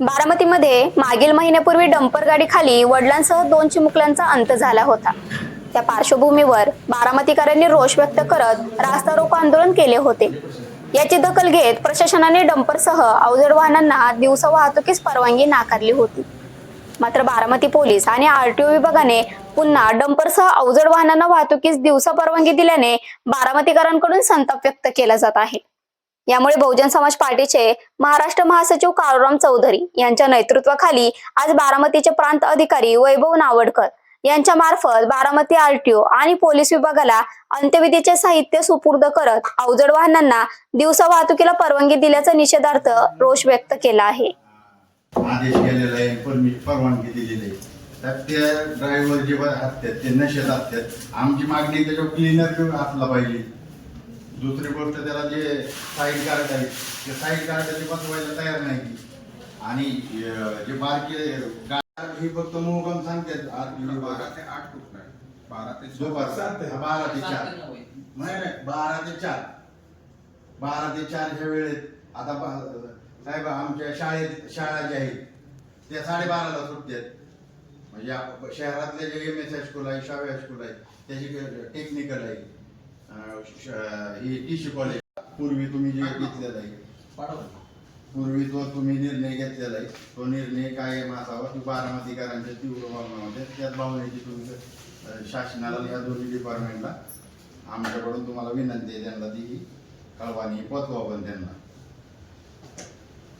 बारामतीमध्ये मागील महिन्यापूर्वी डंपर गाडी खाली वडिलांसह दोन चिमुकल्यांचा अंत झाला होता. त्या पार्श्वभूमीवर बारामतीकरांनी रोष व्यक्त करत रास्ता रोको आंदोलन केले होते. याची दखल घेत प्रशासनाने डंपरसह अवजड वाहनांना दिवसा वाहतुकीस परवानगी नाकारली होती. मात्र बारामती पोलीस आणि आरटीओ विभागाने पुन्हा डंपरसह अवजड वाहनांना वाहतुकीस दिवसा परवानगी दिल्याने बारामतीकरांकडून संताप व्यक्त केला जात आहे. यामुळे बहुजन समाज पार्टीचे महाराष्ट्र महासचिव काळूराम चौधरी यांच्या नेतृत्वाखाली आज बारामतीचे प्रांत अधिकारी वैभव नावडकर यांच्या मार्फत बारामती आरटीओ आणि पोलीस विभागाला अंत्यविधीचे साहित्य सुपूर्द करत अवजड वाहनांना दिवसा वाहतुकीला परवानगी दिल्याचा निषेधार्थ रोष व्यक्त केला आहे. आदेश केलेला आहे परवानगी दिलेली आहे. तर त्या ड्रायव्हर जे असतात ते नशेत असतात आमची मागणी त्याच्यावर क्लिनर असला पाहिजे दुसरी गोष्ट त्याला जे साईड कार्ड आहे ते साईड कार्ड ते बसवायला तयार नाही ती. आणि जे बारके गा- हे फक्त मोगम सांगतात आत- बारा. ते आठ फूट नाही. बारा ते दुपार. बारा ते चार. नाही नाही बारा ते चार. बारा ते चार ह्या वेळेत. आता साहेब आमच्या शाळेत शाळा ज्या आहेत त्या साडेबाराला सुटतात म्हणजे आप- शहरातले जे एम एस हायस्कूल आहे शावे हायस्कूल आहे त्याची टेक्निकल आहे. ही कॉलेज पूर्वी तुम्ही जे घेतलेला आहे. पूर्वी जो तुम्ही निर्णय घेतलेला आहे. तो निर्णय कायम असावा की बारामतीकरांच्या तीव्र भावनामध्ये त्याच भावनेची तुम्ही अं, शासनाला या दोन्ही डिपार्टमेंटला आमच्याकडून तुम्हाला विनंती आहे त्यांना ती कळवानी पोचवा पण त्यांना.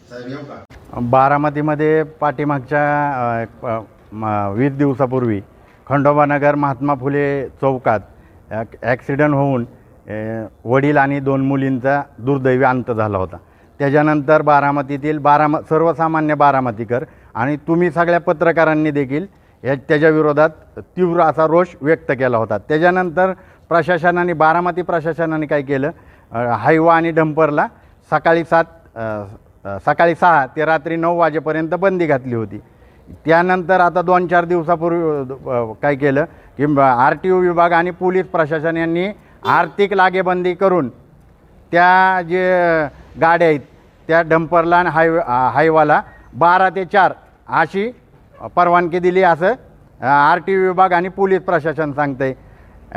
साहेब येऊ का? बारामतीमध्ये पाठीमागच्या वीस दिवसापूर्वी खंडोबानगर महात्मा फुले चौकात ॲक्सिडंट होऊन वडील आणि दोन मुलींचा दुर्दैवी अंत झाला होता. त्याच्यानंतर बारामतीतील बाराम सर्वसामान्य बारामतीकर आणि तुम्ही सगळ्या पत्रकारांनी देखील या त्याच्या विरोधात तीव्र असा रोष व्यक्त केला होता. त्याच्यानंतर प्रशासनाने बारामती प्रशासनाने काय केलं? हायवा आणि डंपरला सकाळी सात सकाळी सहा ते रात्री नऊ वाजेपर्यंत बंदी घातली होती. त्यानंतर आता दोन चार दिवसापूर्वी काय केलं की आर टी ओ विभाग आणि पोलीस प्रशासन यांनी आर्थिक लागेबंदी करून त्या जे गाड्या आहेत त्या डंपरला आणि हाय हायवाला बारा ते चार अशी परवानगी दिली असं आर टी विभाग आणि पोलीस प्रशासन सांगतं आहे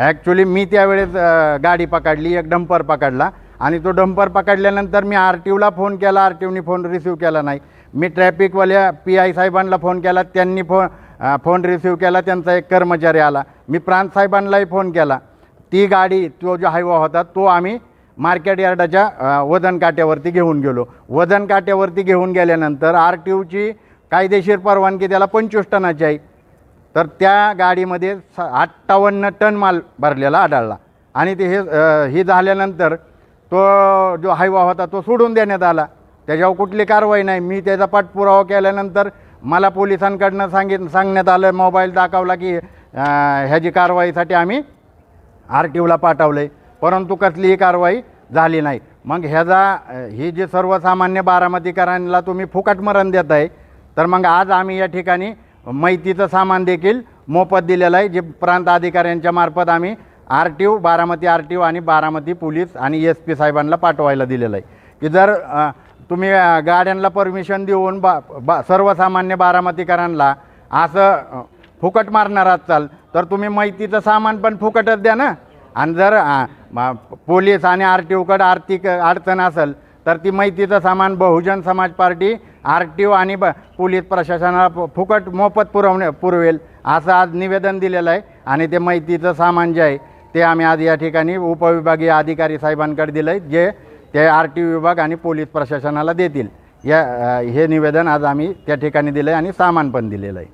ॲक्च्युली मी त्यावेळेस गाडी पकडली एक डंपर पकडला. आणि तो डंपर पकडल्यानंतर मी आर टी ओला फोन केला आर टी ओनी फोन रिसीव केला नाही. मी ट्रॅफिकवाल्या पी आय साहेबांना फोन केला त्यांनी फोन फोन रिसीव केला त्यांचा एक कर्मचारी आला. मी प्रांत साहेबांनाही फोन केला. ती गाडी तो जो हायवा होता तो आम्ही मार्केट यार्डाच्या वजन काट्यावरती घेऊन गेलो. वजन काट्यावरती घेऊन गेल्यानंतर आर टी ओची कायदेशीर परवानगी त्याला पंचवीस टनाची आहे. तर त्या गाडीमध्ये स अठ्ठावन्न टन माल भरलेला आढळला. आणि ते हे ही झाल्यानंतर तो जो हायवा होता तो सोडून देण्यात आला. त्याच्यावर कुठली कारवाई नाही. मी त्याचा पाठपुरावा केल्यानंतर मला पोलिसांकडनं सांगित सांगण्यात आलं मोबाईल दाखवला की ह्याची कारवाईसाठी आम्ही आर टी ओला पाठवलं आहे परंतु कसलीही कारवाई झाली नाही. मग ह्याचा ही जे सर्वसामान्य बारामतीकरांना तुम्ही फुकट मरण देत आहे तर मग आज आम्ही या ठिकाणी मैतीचं सामान देखील मोफत दिलेलं आहे जे प्रांत अधिकाऱ्यांच्या मार्फत आम्ही R T O Baramati R T O आणि बारामती पोलीस आणि एस पी साहेबांना पाठवायला दिलेलं आहे. की जर तुम्ही गाड्यांना परमिशन देऊन बा बा सर्वसामान्य बारामतीकरांना असं फुकट मारणार असाल तर तुम्ही माहितीचं सामान पण फुकटच द्या ना. आणि जर पोलीस आणि आर टी ओकडं आर्थिक अडचण असेल तर ती माहितीचं सामान Bahujan Samaj party R T O आणि ब पोलीस प्रशासनाला फुकट मोफत पुरवणे पुरवेल असं आज निवेदन दिलेलं आहे. आणि ते माहितीचं सामान जे आहे ते आम्ही आज या ठिकाणी उपविभागीय अधिकारी साहेबांकडे दिलं आहे जे ते आर टी विभाग आणि पोलीस प्रशासनाला देतील. या हे निवेदन आज आम्ही त्या ठिकाणी दिलं आहे आणि सामान पण दिलेलं आहे.